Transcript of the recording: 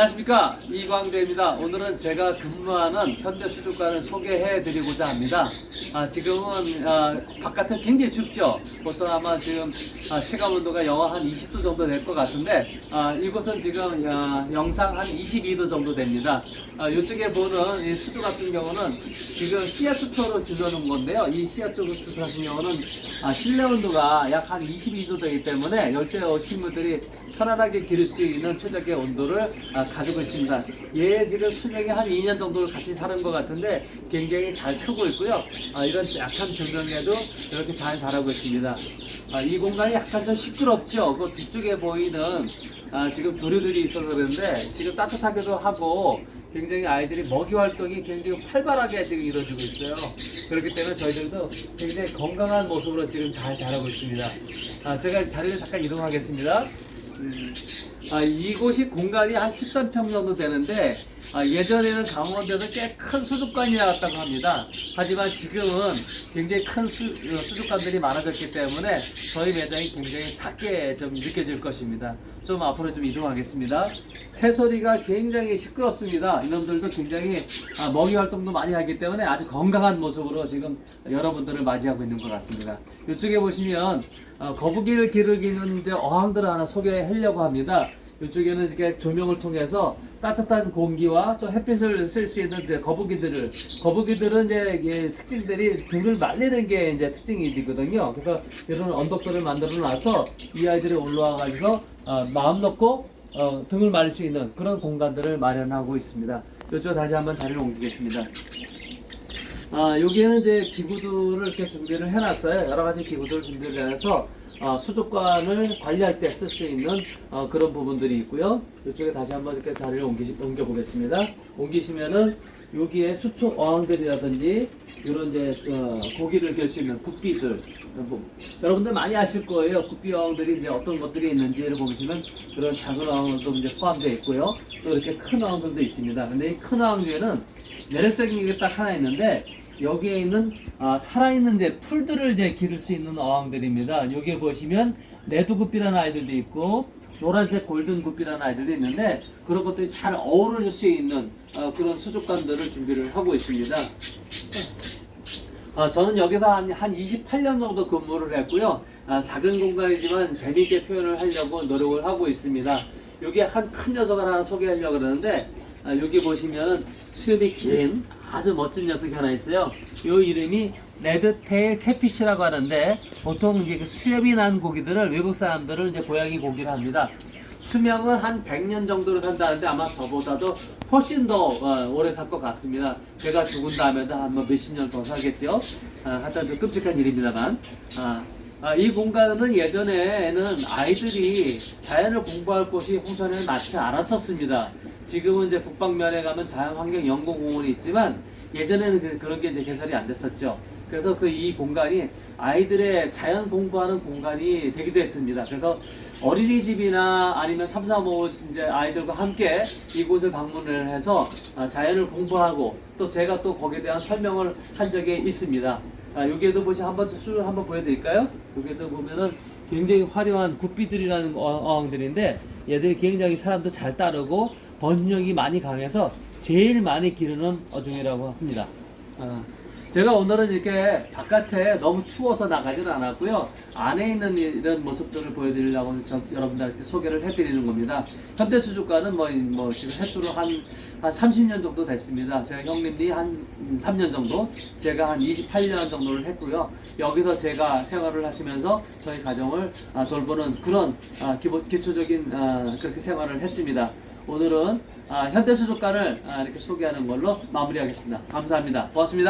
안녕하십니까 이광재입니다. 오늘은 제가 근무하는 현대수족관을 소개해드리고자 합니다. 아, 지금은 아, 바깥은 굉장히 춥죠. 보통 아마 지금 아, 체감 온도가 영하 한 20도 정도 될 것 같은데 아, 이곳은 지금 아, 영상 한 22도 정도 됩니다. 아, 이쪽에 보는 이 수조 같은 경우는 지금 씨앗수초로 길러놓은 건데요. 이 씨앗수초 같은 경우는 아, 실내 온도가 약 한 22도 되기 때문에 열대 식물들이 편안하게 기를 수 있는 최적의 온도를 아, 가지고 있습니다. 얘 지금 수명이 한 2년 정도 같이 사는 것 같은데 굉장히 잘 크고 있고요. 아, 이런 약한 조명에도 이렇게 잘 자라고 있습니다. 아, 이 공간이 약간 좀 시끄럽죠. 그 뒤쪽에 보이는 아, 지금 조류들이 있어서 그런데 지금 따뜻하기도 하고 굉장히 아이들이 먹이 활동이 굉장히 활발하게 지금 이루어지고 있어요. 그렇기 때문에 저희들도 굉장히 건강한 모습으로 지금 잘 자라고 있습니다. 아, 제가 자리를 잠깐 이동하겠습니다. 음, 아, 이곳이 공간이 한 13평 정도 되는데 아, 예전에는 강원도에서 꽤 큰 수족관이었다고 합니다. 하지만 지금은 굉장히 큰 수, 어, 수족관들이 많아졌기 때문에 저희 매장이 굉장히 작게 좀 느껴질 것입니다. 좀 앞으로 좀 이동하겠습니다. 새소리가 굉장히 시끄럽습니다. 이놈들도 굉장히 아, 먹이 활동도 많이 하기 때문에 아주 건강한 모습으로 지금 여러분들을 맞이하고 있는 것 같습니다. 이쪽에 보시면 어, 거북이를 기르기는 이제 어항들을 하나 소개하려고 합니다. 이쪽에는 이렇게 조명을 통해서 따뜻한 공기와 또 햇빛을 쓸 수 있는 거북이들을 거북이들은 이제 이게 특징들이 등을 말리는 게 이제 특징이거든요. 그래서 이런 언덕들을 만들어 놔서 이 아이들이 올라와 가지고 어, 마음 놓고 어, 등을 말릴 수 있는 그런 공간들을 마련하고 있습니다. 이쪽 다시 한번 자리를 옮기겠습니다. 아, 여기에는 이제 기구들을 이렇게 준비를 해놨어요. 여러 가지 기구들을 준비를 해서 어, 수족관을 관리할 때 쓸 수 있는 어, 그런 부분들이 있고요. 이쪽에 다시 한번 이렇게 자리를 옮기, 옮겨 보겠습니다. 옮기시면은 여기에 수초 어항들이라든지 이런 이제 어, 고기를 갤 수 있는 굽비들 뭐, 여러분들 많이 아실 거예요. 굽비 어항들이 이제 어떤 것들이 있는지를 보시면 그런 작은 어항들도 이제 포함되어 있고요. 또 이렇게 큰 어항들도 있습니다. 근데 이 큰 어항 중에는 매력적인 게 딱 하나 있는데 여기에 있는 아, 살아있는 이제 풀들을 이제 기를 수 있는 어항들입니다. 여기에 보시면 레드구피라는 아이들도 있고 노란색 골든구피라는 아이들도 있는데 그런 것들이 잘 어우러질 수 있는 어, 그런 수족관들을 준비를 하고 있습니다. 어, 저는 여기서 한, 한 28년 정도 근무를 했고요. 아, 작은 공간이지만 재미있게 표현을 하려고 노력을 하고 있습니다. 여기 한큰 녀석을 하나 소개하려고 그러는데 아, 여기 보시면은 수염이 긴 아주 멋진 녀석이 하나 있어요. 요 이름이 레드테일 캐피쉬라고 하는데 보통 이제 그 수염이 난 고기들을 외국 사람들은 이제 고양이 고기를 합니다. 수명은 한 100년 정도로 산다는데 아마 저보다도 훨씬 더 어, 오래 살 것 같습니다. 제가 죽은 다음에도 한뭐 몇십 년 더 살겠죠. 아, 하여튼 좀 끔찍한 일입니다만. 아, 아, 이 공간은 예전에는 아이들이 자연을 공부할 곳이 홍천에는 많지 않았었습니다. 지금은 이제 북방면에 가면 자연환경연구공원이 있지만 예전에는 그, 그런 게 이제 개설이 안 됐었죠. 그래서 그 이 공간이 아이들의 자연 공부하는 공간이 되기도 했습니다. 그래서 어린이집이나 아니면 3, 4, 5 이제 아이들과 함께 이곳을 방문을 해서 아, 자연을 공부하고 또 제가 또 거기에 대한 설명을 한 적이 있습니다. 아, 여기에도 보시 한번 수를 한번 보여드릴까요? 여기에도 보면은 굉장히 화려한 굿비들이라는 어- 어항들인데 얘들이 굉장히 사람도 잘 따르고 번식력이 많이 강해서 제일 많이 기르는 어종이라고 합니다. 아, 제가 오늘은 이렇게 바깥에 너무 추워서 나가지는 않았고요. 안에 있는 이런 모습들을 보여드리려고 저, 여러분들한테 소개를 해드리는 겁니다. 현대수족관은 뭐, 뭐 지금 횟수로 한, 한 30년 정도 됐습니다. 제가 형님들이 한 3년 정도, 제가 한 28년 정도를 했고요. 여기서 제가 생활을 하시면서 저희 가정을 아, 돌보는 그런 아, 기본, 기초적인 아, 그렇게 생활을 했습니다. 오늘은 아, 현대수족관을 아, 이렇게 소개하는 걸로 마무리하겠습니다. 감사합니다. 고맙습니다.